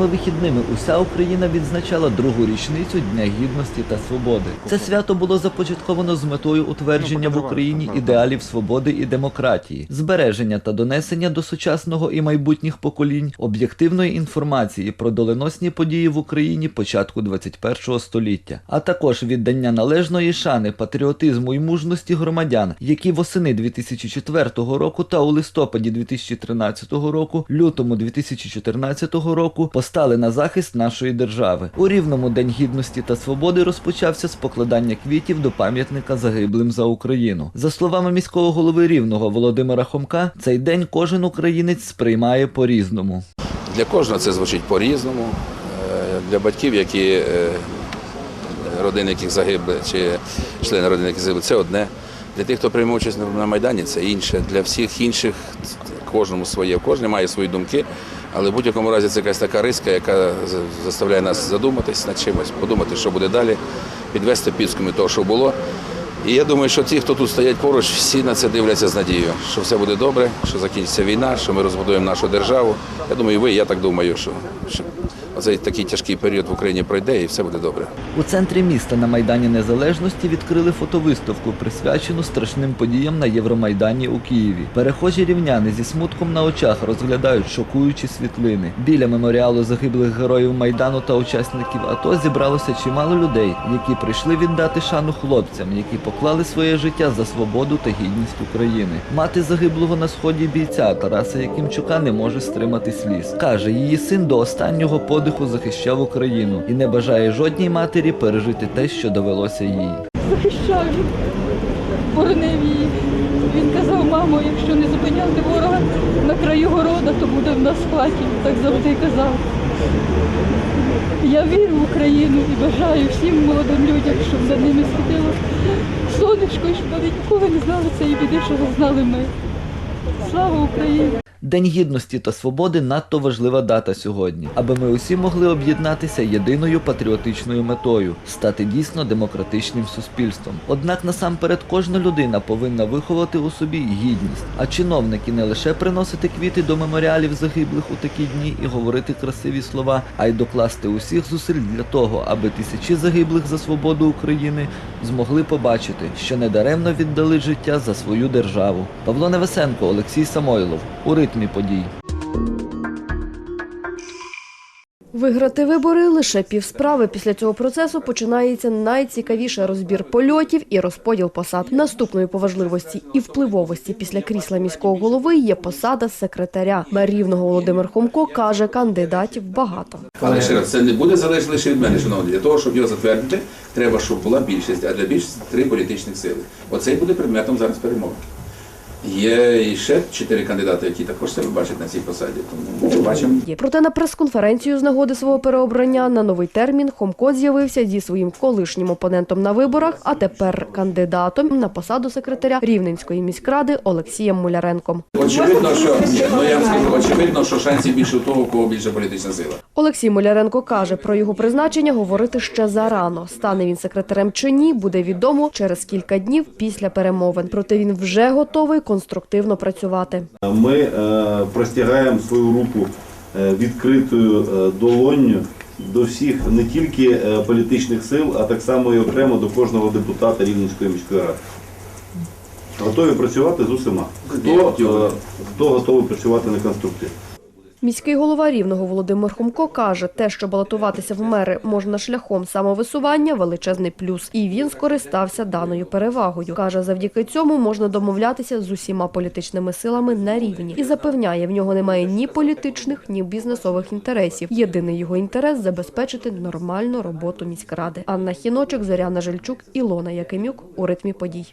Цими вихідними уся Україна відзначала другу річницю Дня Гідності та Свободи. Це свято було започатковано з метою утвердження в Україні ідеалів свободи і демократії, збереження та донесення до сучасного і майбутніх поколінь об'єктивної інформації про доленосні події в Україні початку 21 століття, а також віддання належної шани, патріотизму і мужності громадян, які восени 2004 року та у листопаді 2013 року, лютому 2014 року постали на захист нашої держави. У рівному День гідності та свободи розпочався з покладання квітів до пам'ятника загиблим за Україну. За словами міського голови рівного Володимира Хомка, цей день кожен українець сприймає по-різному. Для кожного це звучить по-різному. Е, Для батьків, які е, родини, яких загибли, чи члени родини, які загибли, це одне. Для тих, хто приймав участь на Майдані, це інше. Для всіх інших кожному своє. Кожен має свої думки, але в будь-якому разі це якась така риска, яка заставляє нас задуматись над чимось, подумати, що буде далі, підвести підсумки того, що було. І я думаю, що ті, хто тут стоять поруч, всі на це дивляться з надією, що все буде добре, що закінчиться війна, що ми розбудуємо нашу державу. Я думаю, і ви, я так думаю, що, оцей такий тяжкий період в Україні пройде і все буде добре. У центрі міста на Майдані Незалежності відкрили фотовиставку, присвячену страшним подіям на Євромайдані у Києві. Перехожі рівняни зі смутком на очах розглядають шокуючі світлини. Біля меморіалу загиблих героїв Майдану та учасників АТО зібралося чимало людей, які прийшли віддати шану хлопцям, які поклали своє життя за свободу та гідність України. Мати загиблого на сході бійця Тараса Якимчука не може стримати сліз. Каже, її син до останнього подиху захищав Україну і не бажає жодній матері пережити те, що довелося їй. захищав, він боронив її. Він казав, мамо, якщо не зупиняти ворога на краю города, то буде в нас в хаті. Так завжди казав. Я вірю в Україну і бажаю всім молодим людям, щоб за ними світило сонечко, і щоб вони ніколи не знали цієї біди, що знали ми. Слава Україні! День гідності та свободи надто важлива дата сьогодні, аби ми усі могли об'єднатися єдиною патріотичною метою стати дійсно демократичним суспільством. Однак насамперед кожна людина повинна виховати у собі гідність, а чиновники не лише приносити квіти до меморіалів загиблих у такі дні і говорити красиві слова, а й докласти усіх зусиль для того, аби тисячі загиблих за свободу України змогли побачити, що недаремно віддали життя за свою державу. Павло Невесенко, Олексій Самойлов у ритмі подій. Виграти вибори лише півсправи. Після цього процесу починається найцікавіше розбір польотів і розподіл посад. Наступною по важливості і впливовості після крісла міського голови є посада секретаря. Мер Рівного Володимир Хомко каже, кандидатів багато. Але ще раз, це не буде залежати лише від мене, шановні. Для того, щоб його затвердити, треба, щоб була більшість, а для більшості три політичних сили. Оце і буде предметом зараз перемови. Є і ще чотири кандидати, які також себе бачать на цій посаді. Тому побачимо. Проте на прес-конференцію з нагоди свого переобрання на новий термін Хомко з'явився зі своїм колишнім опонентом на виборах, а тепер кандидатом на посаду секретаря Рівненської міськради Олексієм Муляренком. Очевидно, що ну я вам скажу, очевидно, що шансів більше у того, у кого більша політична сила. Олексій Муляренко каже, про його призначення говорити ще зарано. Стане він секретарем чи ні, буде відомо через кілька днів після перемовин. Проте він вже готовий конструктивно працювати. Ми е, простягаємо свою руку е, відкритою е, долонню до всіх не тільки політичних сил, а так само і окремо до кожного депутата Рівненської міської ради. Готові працювати з усіма. Хто, хто готовий працювати на конструктив? Міський голова Рівного Володимир Хомко каже, те, що балотуватися в мери можна шляхом самовисування, величезний плюс. І він скористався даною перевагою. Каже, завдяки цьому можна домовлятися з усіма політичними силами на рівні. І запевняє, в нього немає ні політичних, ні бізнесових інтересів. Єдиний його інтерес забезпечити нормальну роботу міськради. Анна Хіночик, Зоряна Жильчук, Ілона Якимюк у ритмі подій.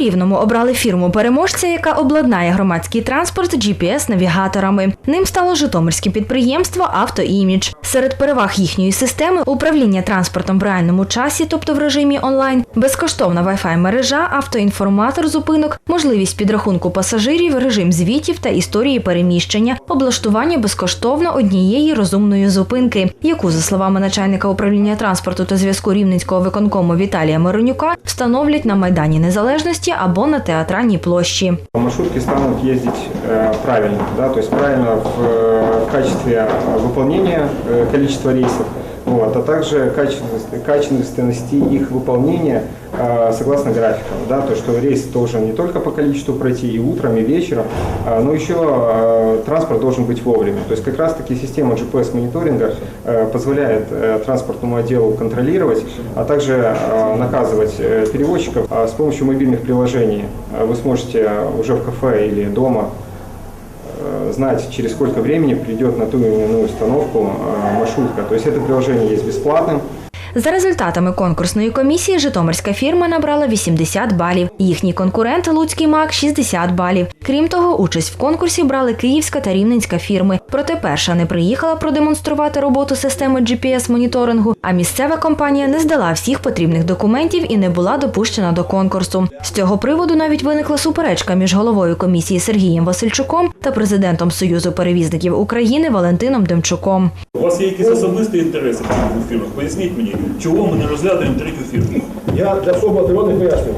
Рівному обрали фірму переможця, яка обладнає громадський транспорт GPS-навігаторами. Ним стало житомирське підприємство «Автоімідж». Серед переваг їхньої системи управління транспортом в реальному часі, тобто в режимі онлайн, безкоштовна Wi-Fi мережа, автоінформатор зупинок, можливість підрахунку пасажирів, режим звітів та історії переміщення, облаштування безкоштовно однієї розумної зупинки, яку, за словами начальника управління транспорту та зв'язку Рівненського виконкому Віталія Миронюка, встановлять на Майдані Незалежності інституті або на театральній площі. Маршрутки станут ездить э, правильно, да, то есть правильно в, э, в качестве э, Э, вот, а также качественности, качественности их выполнения э, согласно графикам, да, то что рейс должен не только по количеству пройти и утром, и вечером, а, но еще э, транспорт должен быть вовремя. То есть как раз таки система GPS-мониторинга э, позволяет э, транспортному отделу контролировать, а также э, наказывать э, перевозчиков А с помощью мобильных приложений. э, Вы сможете уже в кафе или дома э, знать, через сколько времени придет на ту или иную установку э, маршрутка. То есть это приложение есть бесплатным. за результатами конкурсної комісії Житомирська фірма набрала 80 балів. Їхній конкурент Луцький МАК 60 балів. Крім того, участь в конкурсі брали Київська та Рівненська фірми. Проте перша не приїхала продемонструвати роботу системи GPS-моніторингу, а місцева компанія не здала всіх потрібних документів і не була допущена до конкурсу. З цього приводу навіть виникла суперечка між головою комісії Сергієм Васильчуком та президентом Союзу перевізників України Валентином Демчуком. У вас є якісь особисті інтереси в фірмах? Поясніть мені, чого ми не розглядаємо третю фірму? Я для особи не пояснюю.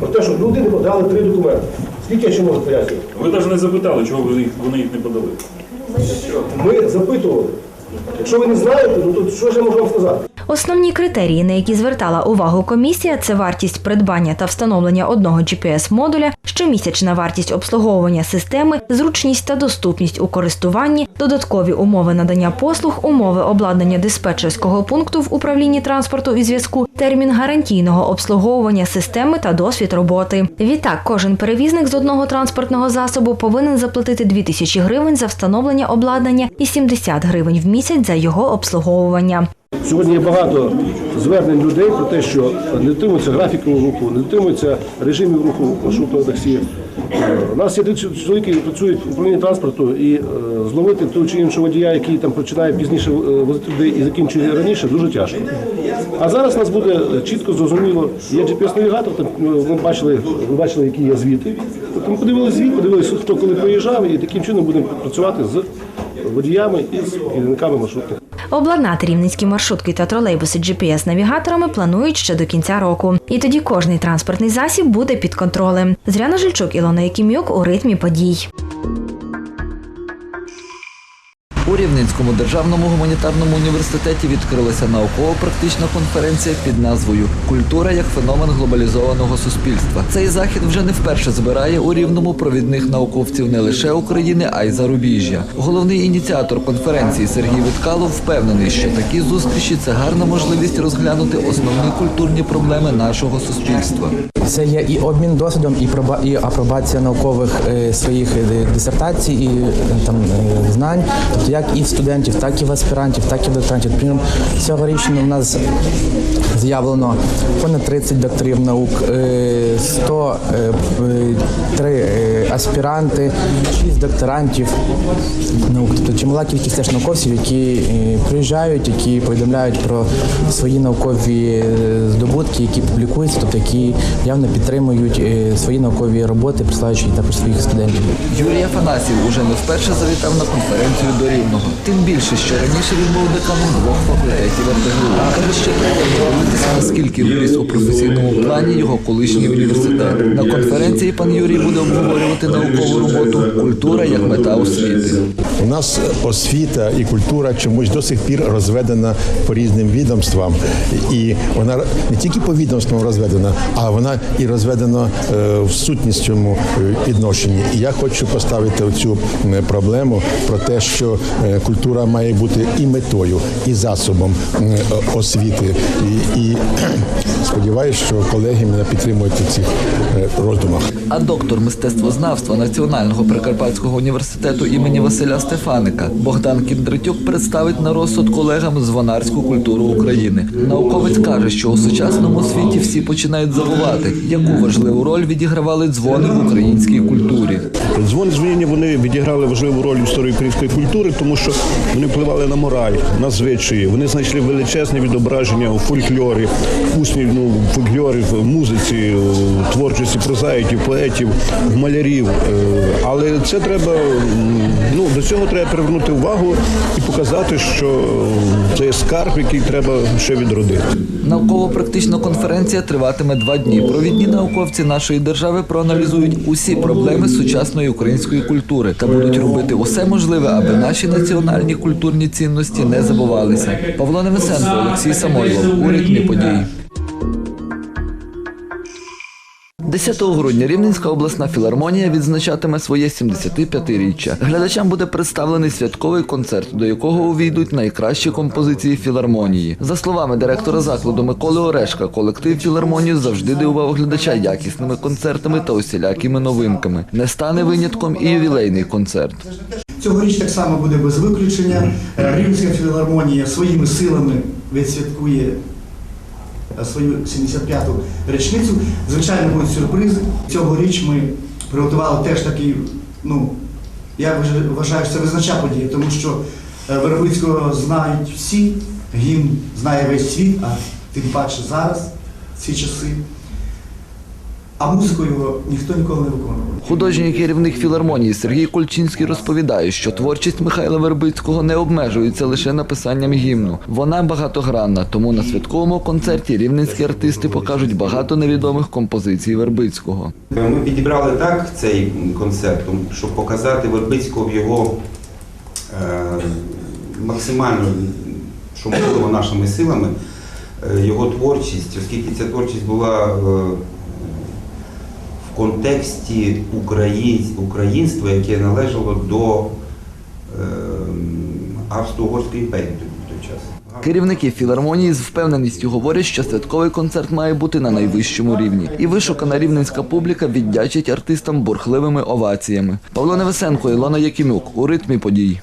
Про те, що люди не подали три документи. Скільки я ще можу пояснювати? Ви навіть не запитали, чого вони їх не подали. Ми запитували. Якщо ви не знаєте, ну то що ж я можу вам сказати? Основні критерії, на які звертала увагу комісія, це вартість придбання та встановлення одного GPS-модуля, щомісячна вартість обслуговування системи, зручність та доступність у користуванні, додаткові умови надання послуг, умови обладнання диспетчерського пункту в управлінні транспорту і зв'язку, термін гарантійного обслуговування системи та досвід роботи. Відтак, кожен перевізник з одного транспортного засобу повинен заплатити 2000 гривень за встановлення обладнання і 70 гривень в місяць за його обслуговування. Сьогодні є багато звернень людей про те, що не дотримуються графіку руху, не дотримуються режимів руху маршрутного таксі. Е, У нас є чоловіки, які працюють в управлінні транспорту, і е, зловити того чи іншого водія, який там починає пізніше е, возити людей і закінчує раніше, дуже тяжко. А зараз у нас буде чітко зрозуміло, є GPS-навігатор, е, ми бачили, ви бачили, які є звіти. От Ми подивилися звіт, подивилися, хто коли приїжджав, і таким чином будемо працювати з водіями і з керівниками маршрутних. Обладнати рівненські маршрутки та тролейбуси GPS-навігаторами планують ще до кінця року. І тоді кожний транспортний засіб буде під контролем. Зряна Жильчук, Ілона Якимюк у ритмі подій. Рівненському державному гуманітарному університеті відкрилася науково-практична конференція під назвою Культура як феномен глобалізованого суспільства. Цей захід вже не вперше збирає у рівному провідних науковців не лише України, а й зарубіжжя. Головний ініціатор конференції Сергій Виткалов впевнений, що такі зустрічі це гарна можливість розглянути основні культурні проблеми нашого суспільства. Це є і обмін досвідом, і проба і апробація наукових е, своїх е, дисертацій і е, там знань, тобто як і в студентів, так і в аспірантів, так і в докторантів. Приміром, цьогорічно у нас заявлено понад 30 докторів наук, е, 103 е, аспіранти, 6 докторантів наук. Тобто чимала кількість теж науковців, які е, приїжджають, які повідомляють про свої наукові е, здобутки, які публікуються, тобто які явно підтримують е, свої наукові роботи, присилаючи також своїх студентів. Юрій Афанасів уже не вперше завітав на конференцію до Рівного. Тим більше, що раніше він був деканом двох факультетів РТГУ. Каже, що треба наскільки виріс у професійному плані його колишній університет. На конференції пан Юрій буде обговорювати наукову роботу Культура як мета освіти. У нас освіта і культура чомусь до сих пір розведена по різним відомствам, і вона не тільки по відомствам розведена, а вона і розведена е, в сутністю відношенні. І я хочу поставити цю проблему про те, що е, культура має бути і метою, і засобом е, освіти. І, і сподіваюся, що колеги мене підтримують у цих е, роздумах. А доктор мистецтвознавства Національного Прикарпатського університету імені Василя Стефаника Богдан Кіндратюк представить на розсуд колегам звонарську культуру України. Науковець каже, що у сучасному світі всі починають забувати, яку важливу роль відігравали дзвони в українській культурі. Дзвони дзвоніння вони відіграли важливу роль в історії української культури, тому тому що вони впливали на мораль, на звичаї. Вони знайшли величезне відображення у фольклорі, в усній ну, в в музиці, у творчості прозаїків, поетів, в малярів. Е, Але це треба ну до цього треба привернути увагу і показати, що е, це є скарб, який треба ще відродити. Науково-практична конференція триватиме два дні. Провідні науковці нашої держави проаналізують усі проблеми сучасної української культури та будуть робити усе можливе, аби наші національні культурні цінності не забувалися. Павло Невесенко, Олексій Самойлов у ритмі подій. 10 грудня Рівненська обласна філармонія відзначатиме своє 75-річчя. Глядачам буде представлений святковий концерт, до якого увійдуть найкращі композиції філармонії. За словами директора закладу Миколи Орешка, колектив філармонію завжди дивував глядача якісними концертами та усілякими новинками. Не стане винятком і ювілейний концерт. Цьогоріч так само буде без виключення. Рівненська філармонія своїми силами відсвяткує свою 75-ту річницю. Звичайно, будуть сюрпризи. Цьогоріч ми приготували теж такий, ну, я вважаю- що це визнача подія, тому що е, Вербицького знають всі, гімн знає весь світ, а тим паче зараз, ці часи. А музику його ніхто ніколи не виконував. Художній керівник філармонії Сергій Кульчинський розповідає, що творчість Михайла Вербицького не обмежується лише написанням гімну. Вона багатогранна, тому на святковому концерті рівненські артисти покажуть багато невідомих композицій Вербицького. Ми підібрали так цей концерт, щоб показати Вербицького в його е, максимально, що можливо нашими силами, е, його творчість, оскільки ця творчість була е, в контексті українства, яке належало до е, Австро-Угорської імперії в той час. Керівники філармонії з впевненістю говорять, що святковий концерт має бути на найвищому рівні. І вишукана рівненська публіка віддячить артистам бурхливими оваціями. Павло Невесенко, Ілона Якимюк у ритмі подій.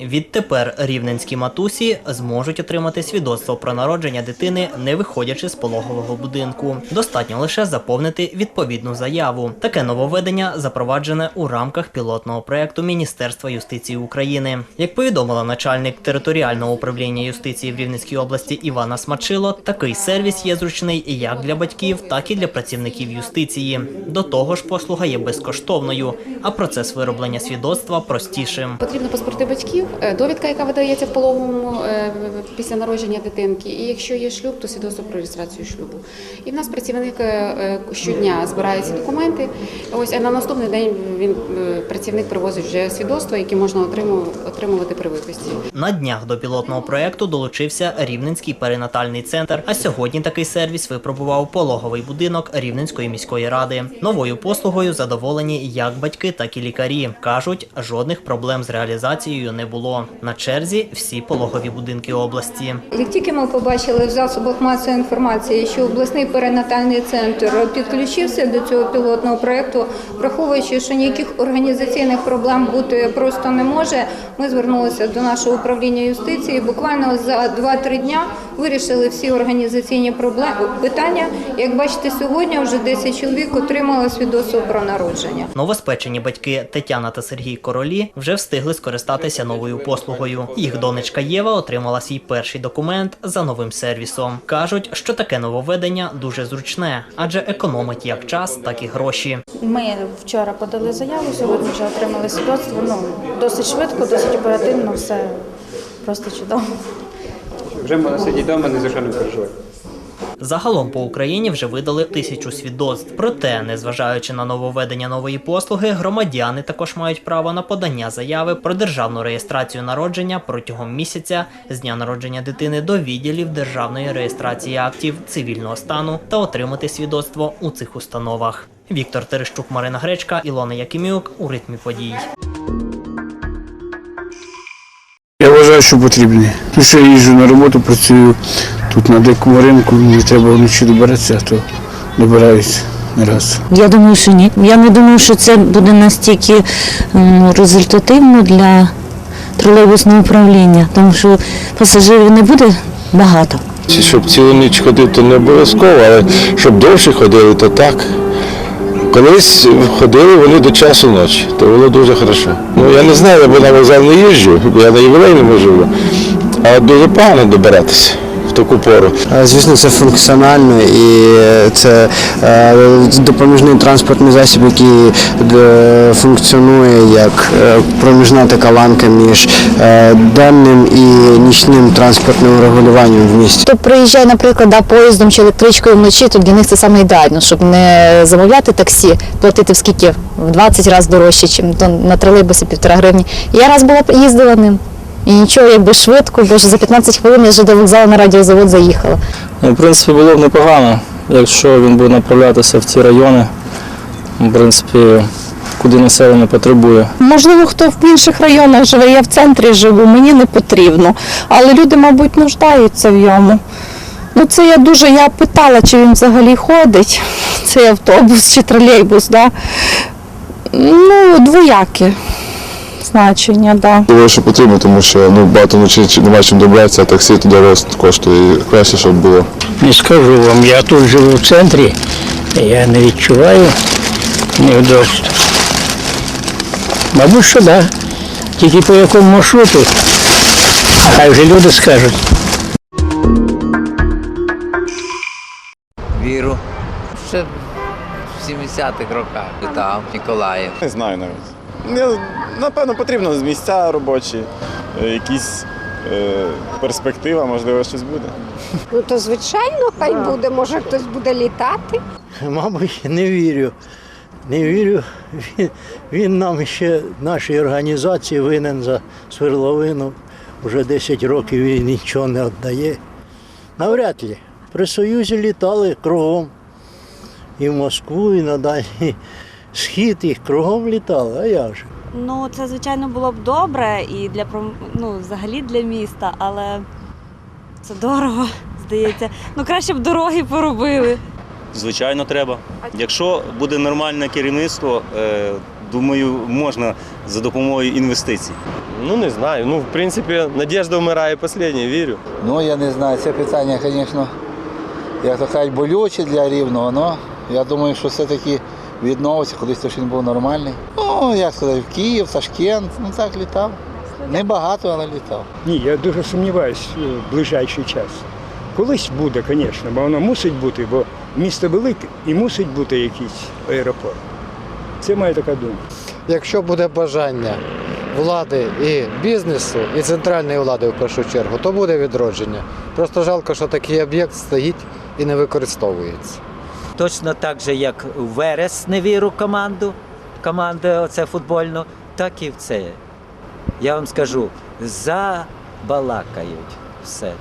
Відтепер рівненські матусі зможуть отримати свідоцтво про народження дитини, не виходячи з пологового будинку. Достатньо лише заповнити відповідну заяву. Таке нововведення запроваджене у рамках пілотного проекту Міністерства юстиції України. Як повідомила начальник територіального управління юстиції в Рівненській області Івана Смачило, такий сервіс є зручний як для батьків, так і для працівників юстиції. До того ж, послуга є безкоштовною, а процес вироблення свідоцтва простішим. Потрібно паспорти батьків, довідка, яка видається в пологовому е, після народження дитинки. І якщо є шлюб, то свідоцтво про реєстрацію шлюбу. І в нас працівник е, е, щодня збирає ці документи. Ось а на наступний день він е, працівник привозить вже свідоцтво, яке можна отриму- отримувати при виписці. На днях до пілотного проекту долучився Рівненський перинатальний центр. А сьогодні такий сервіс випробував пологовий будинок Рівненської міської ради. Новою послугою задоволені як батьки, так і лікарі. кажуть, жодних проблем з реалізацією не було. На черзі всі пологові будинки області. Як тільки ми побачили в засобах масової інформації, що обласний перинатальний центр підключився до цього пілотного проекту, враховуючи, що ніяких організаційних проблем бути просто не може, ми звернулися до нашого управління юстиції. Буквально за 2-3 дня вирішили всі організаційні проблеми питання. Як бачите, сьогодні вже 10 чоловік отримали свідоцтво про народження. Новоспечені батьки Тетяна та Сергій Королі вже встигли скористатися новою послугою. Їх донечка Єва отримала свій перший документ за новим сервісом. кажуть, що таке нововведення дуже зручне, адже економить як час, так і гроші. Ми вчора подали заяву, сьогодні вже отримали свідоцтво. Ну досить швидко, досить оперативно, все просто чудово. Вже можна сидіти вдома, ні за що не переживати. Загалом по Україні вже видали тисячу свідоцтв. Проте, незважаючи на нововведення нової послуги, громадяни також мають право на подання заяви про державну реєстрацію народження протягом місяця з дня народження дитини до відділів державної реєстрації актів цивільного стану та отримати свідоцтво у цих установах. Віктор Терещук, Марина Гречка, Ілона Якимюк у ритмі подій. Вважаю, що потрібні. Ну, що я їжджу на роботу, працюю тут на дикому ринку, мені треба вночі добиратися, то добираюсь не раз. Я думаю, що ні. Я не думаю, що це буде настільки результативно для тролейбусного управління, тому що пасажирів не буде багато. Щоб цілу ніч ходив, то не обов'язково, але щоб довше ходили, то так. Колись ходили вони до часу ночі, то було дуже хорошо. Ну я не знаю, бо на вокзал не їжджу, бо я на ювілейному живу, а дуже погано добиратися таку пору. Е, Звісно, це функціонально і це е, допоміжний транспортний засіб, який е, функціонує як проміжна така ланка між денним і нічним транспортним регулюванням в місті. Хто приїжджає, наприклад, да, поїздом чи електричкою вночі, то для них це саме ідеально, щоб не замовляти таксі, платити в скільки в 20 разів дорожче, чим на тролейбусі півтора гривні. Я раз була їздила ним. І нічого, якби швидко, бо вже за 15 хвилин я вже до вокзалу на радіозавод заїхала. Ну, в принципі, було б непогано, якщо він буде направлятися в ті райони, в принципі, куди населення потребує. Можливо, хто в інших районах живе, я в центрі живу, мені не потрібно. Але люди, мабуть, нуждаються в ньому. Ну, це я дуже, я питала, чи він взагалі ходить, цей автобус чи тролейбус, да? Ну, двояке значення, да. Думаю, що потрібно, тому що ну, багато ночі немає чим добратися, а таксі туди рост коштує. І краще, щоб було. Не скажу вам, я тут живу в центрі, я не відчуваю невдобств. Мабуть, що так. Да. Тільки по якому маршруту, хай вже люди скажуть. Віру. Ще в 70-х роках літав Ніколаїв. Не знаю навіть. Напевно, потрібно місця робочі, е, якісь е, перспектива, можливо, щось буде. Ну то звичайно, хай буде. Може хтось буде літати. Мабуть, не вірю. Не вірю. Він, він нам ще нашій організації винен за свердловину. Вже 10 років він нічого не віддає. Навряд ли. При Союзі літали кругом. І в Москву, і на дальній схід, і кругом літали. А як же? Ну, це звичайно було б добре і для ну, взагалі для міста, але це дорого, здається. Ну краще б дороги поробили. Звичайно, треба. Якщо буде нормальне керівництво, е, думаю, можна за допомогою інвестицій. Ну не знаю. Ну, в принципі, надіжда вмирає останнє, вірю. Ну, я не знаю, це питання, звісно, як то кажуть, болюче для рівного, але я думаю, що все-таки відновиться, колись то він був нормальний. Ну, як сказати, в Київ, Ташкент, ну так літав. Небагато, але літав. Ні, я дуже сумніваюся в ближайший час. Колись буде, звісно, бо воно мусить бути, бо місто велике і мусить бути якийсь аеропорт. Це моя така думка. Якщо буде бажання влади і бізнесу, і центральної влади в першу чергу, то буде відродження. Просто жалко, що такий об'єкт стоїть і не використовується. Точно так же, як Верес не віру команду, команду оце футбольну, так і в це. Я вам скажу, забалакають все.